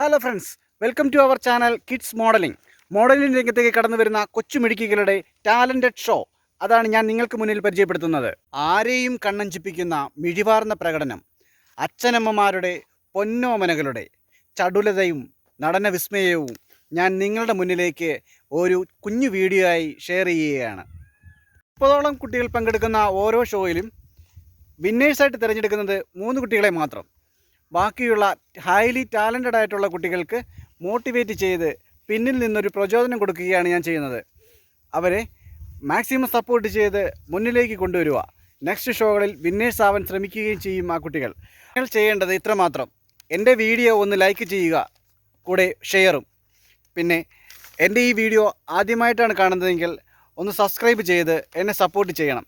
Hello friends welcome to our channel kids modelling modelling രംഗത്തേക്ക് കടന്നു വരുന്ന കൊച്ചുമിടുക്കികളുടെ ടാലന്റഡ് ഷോ. അതാണ് ഞാൻ നിങ്ങൾക്ക് മുന്നിൽ പരിചയപ്പെടുത്തുന്നത്. ആരെയും കണ്ണഞ്ചിപ്പിക്കുന്ന മിഴിവാർന്ന പ്രകടനം. അച്ഛനമ്മമാരുടെ പൊന്നോമനകളുടെ ചടുലതയും നടന വിസ്മയവും ഞാൻ നിങ്ങളുടെ മുന്നിലേക്ക് ഒരു കുഞ്ഞു വീഡിയോ ആയി ഷെയർ ചെയ്യുകയാണ്. മുപ്പതോളം കുട്ടികൾ പങ്കെടുക്കുന്ന ഓരോ ഷോയിലും വിന്നേഴ്സായിട്ട് തിരഞ്ഞെടുക്കുന്നത് മൂന്ന് കുട്ടികളെ മാത്രം. ബാക്കിയുള്ള ഹൈലി ടാലന്റഡ് ആയിട്ടുള്ള കുട്ടികൾക്ക് മോട്ടിവേറ്റ് ചെയ്ത് പിന്നിൽ നിന്നൊരു പ്രചോദനം കൊടുക്കുകയാണ് ഞാൻ ചെയ്യുന്നത്. അവരെ മാക്സിമം സപ്പോർട്ട് ചെയ്ത് മുന്നിലേക്ക് കൊണ്ടുവരിക. നെക്സ്റ്റ് ഷോകളിൽ വിന്നേഴ്സ് ആവാൻ ശ്രമിക്കുകയും ചെയ്യും ആ കുട്ടികൾ. നിങ്ങൾ ചെയ്യേണ്ടത് ഇത്രമാത്രം. എന്റെ വീഡിയോ ഒന്ന് ലൈക്ക് ചെയ്യുക. കൂടെ ഷെയറും പിന്നെ എന്റെ ഈ വീഡിയോ ആദ്യമായിട്ടാണ് കാണുന്നതെങ്കിൽ ഒന്ന് സബ്സ്ക്രൈബ് ചെയ്ത് എന്നെ സപ്പോർട്ട് ചെയ്യണം.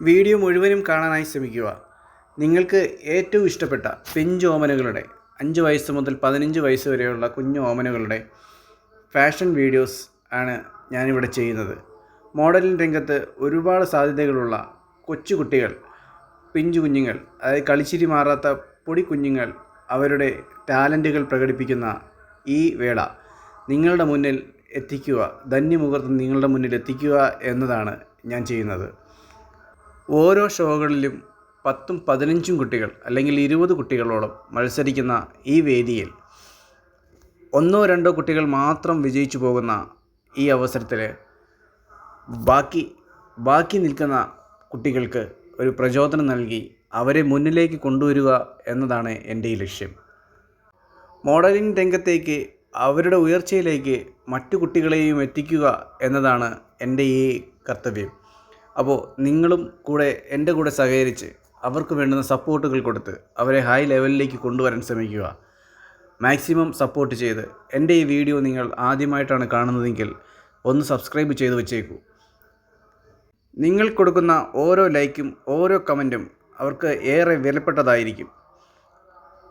വീഡിയോ മുഴുവനും കാണാനായി ശ്രമിക്കുക. നിങ്ങൾക്ക് ഏറ്റവും ഇഷ്ടപ്പെട്ട പെഞ്ച് ഓമനകളുടെ അഞ്ച് വയസ്സ് മുതൽ പതിനഞ്ച് വയസ്സ് വരെയുള്ള കുഞ്ഞു ഓമനകളുടെ ഫാഷൻ വീഡിയോസ് ആണ് ഞാനിവിടെ ചെയ്യുന്നത്. മോഡലിംഗ് രംഗത്ത് ഒരുപാട് സാധ്യതകളുള്ള കൊച്ചു കുട്ടികൾ പിഞ്ചു കുഞ്ഞുങ്ങൾ അതായത് കളിച്ചിരി മാറാത്ത പൊടി കുഞ്ഞുങ്ങൾ അവരുടെ ടാലന്റുകൾ പ്രകടിപ്പിക്കുന്ന ഈ വേള നിങ്ങളുടെ മുന്നിൽ എത്തിക്കുക ധന്യമുഹൂർത്തം നിങ്ങളുടെ മുന്നിൽ എത്തിക്കുക എന്നതാണ് ഞാൻ ചെയ്യുന്നത്. ഓരോ ഷോകളിലും പത്തും പതിനഞ്ചും കുട്ടികൾ അല്ലെങ്കിൽ ഇരുപത് കുട്ടികളോളം മത്സരിക്കുന്ന ഈ വേദിയിൽ ഒന്നോ രണ്ടോ കുട്ടികൾ മാത്രം വിജയിച്ചു പോകുന്ന ഈ അവസരത്തിൽ ബാക്കി ബാക്കി നിൽക്കുന്ന കുട്ടികൾക്ക് ഒരു പ്രചോദനം നൽകി അവരെ മുന്നിലേക്ക് കൊണ്ടുവരിക എന്നതാണ് എന്റെ ഈ ലക്ഷ്യം. മോഡലിംഗ് രംഗത്തേക്ക് അവരുടെ ഉയർച്ചയിലേക്ക് മറ്റു കുട്ടികളെയും എത്തിക്കുക എന്നതാണ് എന്റെ ഈ കർത്തവ്യം. അപ്പോൾ നിങ്ങളും കൂടെ എന്റെ കൂടെ സഹകരിച്ച് അവർക്ക് വേണ്ടുന്ന സപ്പോർട്ടുകൾ കൊടുത്ത് അവരെ ഹൈ ലെവലിലേക്ക് കൊണ്ടുവരാൻ ശ്രമിക്കുക. മാക്സിമം സപ്പോർട്ട് ചെയ്ത് എന്റെ ഈ വീഡിയോ നിങ്ങൾ ആദ്യമായിട്ടാണ് കാണുന്നതെങ്കിൽ ഒന്ന് സബ്സ്ക്രൈബ് ചെയ്ത് വെച്ചേക്കൂ. നിങ്ങൾ കൊടുക്കുന്ന ഓരോ ലൈക്കും ഓരോ കമന്റും അവർക്ക് ഏറെ വിലപ്പെട്ടതായിരിക്കും.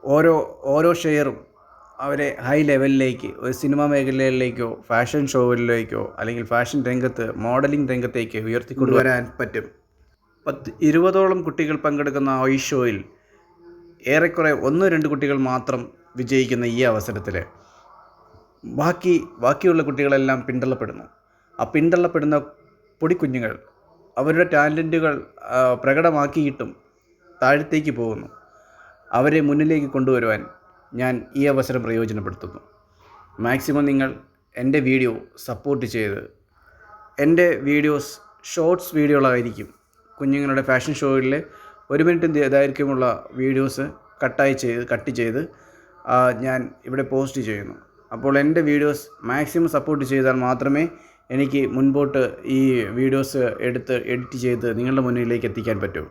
ഓരോ ഓരോ ഷെയറും അവരെ ഹൈ ലെവലിലേക്ക് ഒരു സിനിമ മേഖലയിലേക്കോ ഫാഷൻ ഷോയിലേക്കോ അല്ലെങ്കിൽ ഫാഷൻ രംഗത്ത് മോഡലിംഗ് രംഗത്തേക്ക് ഉയർത്തിക്കൊണ്ടുവരാൻ പറ്റും. പത്ത് ഇരുപതോളം കുട്ടികൾ പങ്കെടുക്കുന്ന ഈ ഷോയിൽ ഏറെക്കുറെ ഒന്ന് രണ്ട് കുട്ടികൾ മാത്രം വിജയിക്കുന്ന ഈ അവസരത്തിൽ. ബാക്കി ബാക്കിയുള്ള കുട്ടികളെല്ലാം പിന്തള്ളപ്പെടുന്നു. ആ പിന്തള്ളപ്പെടുന്ന പൊടിക്കുഞ്ഞുങ്ങൾ അവരുടെ ടാലന്റുകൾ പ്രകടമാക്കിയിട്ടും താഴത്തേക്ക് പോകുന്നു. അവരെ മുന്നിലേക്ക് കൊണ്ടുവരുവാൻ ഞാൻ ഈ അവസരം പ്രയോജനപ്പെടുത്തുന്നു. മാക്സിമം നിങ്ങൾ എന്റെ വീഡിയോ സപ്പോർട്ട് ചെയ്ത് എന്റെ വീഡിയോസ് ഷോർട്സ് വീഡിയോകളായിരിക്കും കുഞ്ഞുങ്ങളുടെ ഫാഷൻ ഷോയിൽ ഒരു മിനിറ്റ് ദൈർഘ്യമുള്ള വീഡിയോസ് കട്ടായി ചെയ്ത് കട്ട് ചെയ്ത് ഞാൻ ഇവിടെ പോസ്റ്റ് ചെയ്യുന്നു. അപ്പോൾ എന്റെ വീഡിയോസ് മാക്സിമം സപ്പോർട്ട് ചെയ്താൽ മാത്രമേ എനിക്ക് മുൻപോട്ട് ഈ വീഡിയോസ് എടുത്ത് എഡിറ്റ് ചെയ്ത് നിങ്ങളുടെ മുന്നിലേക്ക് എത്തിക്കാൻ പറ്റൂ.